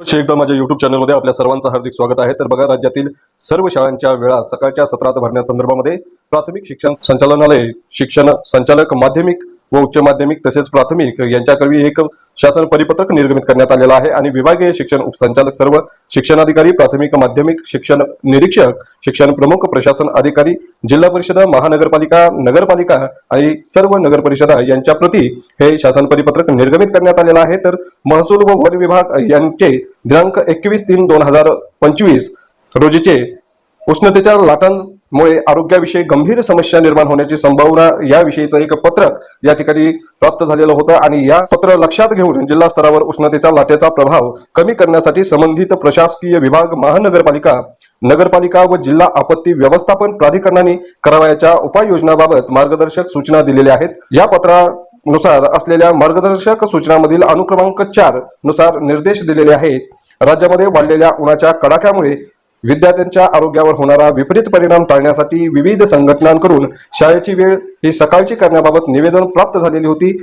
एकदा माझ्या युट्यूब चॅनलमध्ये आपल्या सर्वांचं हार्दिक स्वागत आहे. तर बघा राज्यातील सर्व शाळांच्या वेळा सकाळच्या सत्रात भरण्यासंदर्भामध्ये प्राथमिक शिक्षण संचालनालय शिक्षण संचालक माध्यमिक व उच्च माध्यमिक तसेच प्राथमिक यांच्याकरवी एक शासन परिपत्रक निर्गमित करण्यात आलेलं आहे आणि विभागीय शिक्षण उपसंचालक सर्व शिक्षणाधिकारी प्राथमिक माध्यमिक शिक्षण निरीक्षक शिक्षण प्रमुख प्रशासन अधिकारी जिल्हा परिषद महानगरपालिका नगरपालिका आणि सर्व नगर परिषदा यांच्या प्रती हे शासन परिपत्रक निर्गमित करण्यात आलेलं आहे. तर महसूल व वन विभाग यांचे दिनांक एकवीस तीन दोन हजार पंचवीस रोजीचे उष्णतेच्या मुळे आरोग्याविषयी गंभीर समस्या निर्माण होण्याची संभावना याविषयीचं एक पत्र या ठिकाणी प्राप्त झालेलं होतं आणि या पत्र लक्षात घेऊन जिल्हा स्तरावर उष्णतेचा लाटेचा प्रभाव कमी करण्यासाठी संबंधित प्रशासकीय विभाग महानगरपालिका नगरपालिका व जिल्हा आपत्ती व्यवस्थापन प्राधिकरणाने करावयाच्या उपाययोजनाबाबत मार्गदर्शक सूचना दिलेल्या आहेत. या पत्रानुसार असलेल्या मार्गदर्शक सूचनामधील अनुक्रमांक चारनुसार निर्देश दिलेले आहेत. राज्यामध्ये वाढलेल्या उन्हाच्या कडाक्यामुळे विद्यार्थ्यांच्या आरोग्यावर होणारा विपरीत परिणाम टाळण्यासाठी विविध संघटनांकडून शाळेची वेळ ही सकाळची करण्याबाबत निवेदन प्राप्त झालेली होती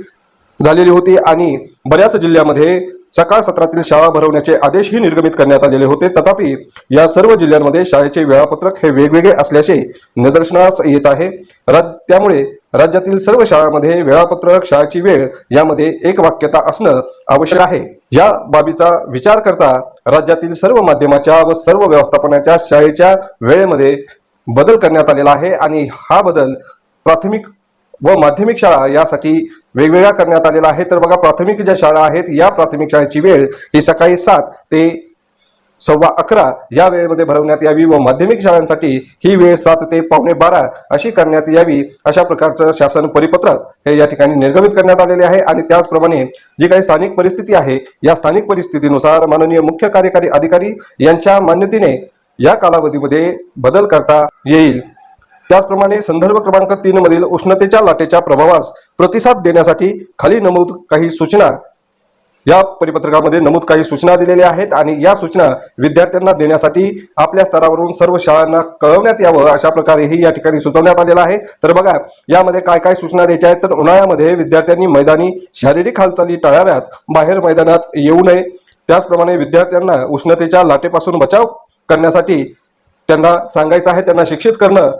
झालेली होती आणि बऱ्याच जिल्ह्यामध्ये सकाळ सत्रातील शाळा भरवण्याचे आदेशही निर्गमित करण्यात आलेले होते. तथापि या सर्व जिल्ह्यांमध्ये शाळेचे वेळापत्रक हे वेगवेगळे असल्याचे निदर्शनास येत आहे. त्यामुळे राज्यातील सर्व शाळांमध्ये वेळापत्रक शाळेची वेळ यामध्ये एक वाक्यता असणं आवश्यक आहे. या बाबीचा विचार करता राज्यातील सर्व माध्यमाच्या व सर्व व्यवस्थापनाच्या शाळेच्या वेळेमध्ये बदल करण्यात आलेला आहे आणि हा बदल प्राथमिक व माध्यमिक शाळा यासाठी वेगवेगळ्या करण्यात आलेला आहे. तर बघा प्राथमिक ज्या शाळा आहेत या प्राथमिक शाळेची वेळ ही सकाळी सात ते सव्वा अकरा या वेळेमध्ये भरवण्यात यावी व माध्यमिक शाळांसाठी ही वेळ सात ते पावणे बारा अशी करण्यात यावी अशा प्रकारचं शासन परिपत्रक हे या ठिकाणी निर्गमित करण्यात आलेले आहे. आणि त्याचप्रमाणे जी काही स्थानिक परिस्थिती आहे या स्थानिक परिस्थितीनुसार माननीय मुख्य कार्यकारी अधिकारी यांच्या मान्यतेने या कालावधीमध्ये बदल करता येईल. त्याचप्रमाणे संदर्भ क्रमांक तीन मधील उष्णतेच्या लाटेच्या प्रभावास प्रतिसाद देण्यासाठी खाली नमूद काही सूचना या परिपत्रकामध्ये नमूद काही सूचना दिलेल्या आहेत आणि या सूचना विद्यार्थ्यांना देण्यासाठी आपल्या स्तरावरून सर्व शाळांना कळवण्यात यावं अशा प्रकारेही या ठिकाणी सुचवण्यात आलेलं आहे. तर बघा यामध्ये काय काय सूचना द्यायच्या आहेत? तर उन्हाळ्यामध्ये विद्यार्थ्यांनी मैदानी शारीरिक हालचाली टाळाव्यात. बाहेर मैदानात येऊ नये. त्याचप्रमाणे विद्यार्थ्यांना उष्णतेच्या लाटेपासून बचाव करण्यासाठी त्यांना सांगायचं आहे. त्यांना शिक्षित करणं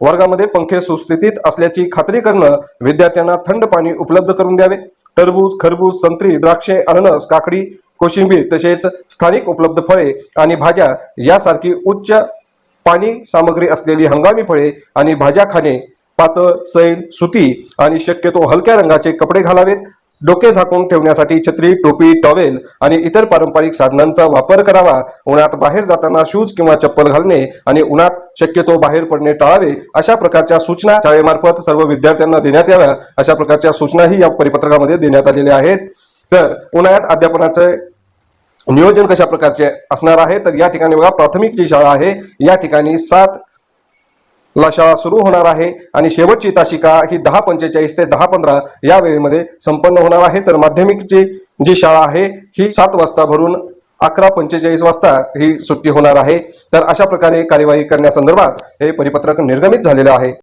वर्गामध्ये पंखे सुस्थितीत असल्याची खात्री करणं विद्यार्थ्यांना थंड पाणी उपलब्ध करून द्यावे. टरबूज खरबूज संत्री द्राक्षे अननस काकडी कोशिंबीर तसेच स्थानिक उपलब्ध फळे आणि भाज्या यासारखी उच्च पाणी सामग्री असलेली हंगामी फळे आणि भाज्या खाणे पातळ सैल सुती आणि शक्यतो हलक्या रंगाचे कपडे घालावेत. डोके झाकून ठेवण्यासाठी छत्री टोपी टॉवेल आणि इतर पारंपरिक साधनांचा वापर करावा. उन्हात बाहेर जाताना शूज किंवा चप्पल घालणे आणि उन्हात शक्यतो बाहेर पडणे टाळावे अशा प्रकारच्या सूचना शाळेमार्फत सर्व विद्यार्थ्यांना देण्यात याव्या अशा प्रकारच्या सूचनाही या परिपत्रकामध्ये देण्यात आलेल्या आहेत. तर उन्हाळ्यात अध्यापनाचे नियोजन कशा प्रकारचे असणार आहे? तर या ठिकाणी बघा प्राथमिक जी शाळा आहे या ठिकाणी सात ला शाळा सुरू होणार आहे. आणि शेवटची तासिका ही दहा पंचेचाळीस ते दहा पंधरा या वेळेमध्ये संपन्न होणार आहे. तर माध्यमिकची जी शाळा आहे ही सात वाजता भरून अकरा पंचेचाळीस वाजता ही सुट्टी होणार आहे. तर अशा प्रकारे कार्यवाही करण्यासंदर्भात हे परिपत्रक निर्गमित झालेलं आहे.